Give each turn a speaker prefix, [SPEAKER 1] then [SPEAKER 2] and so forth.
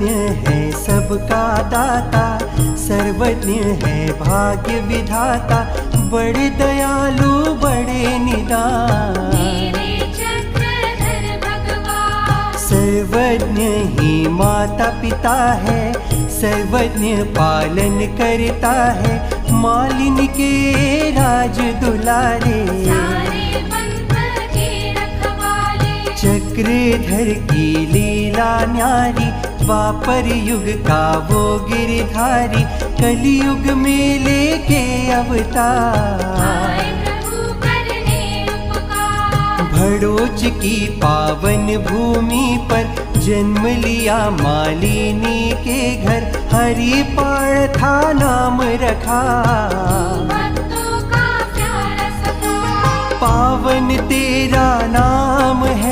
[SPEAKER 1] सर्वज्ञ है सबका दाता सर्वज्ञ है भाग्य विधाता बड़े दयालु बड़े निदान। सर्वज्ञ ही माता पिता है सर्वज्ञ पालन करता है मालिन के राज दुलारे।
[SPEAKER 2] सारे पंथ के रखवाले।
[SPEAKER 1] चक्रधर की लीला न्यारी द्वापर युग का वो गिरधारी कलयुग में लेके अवतार। भड़ोच की पावन भूमि पर जन्म लिया मालिनी के घर हरि पार्था नाम रखा। पावन तेरा नाम है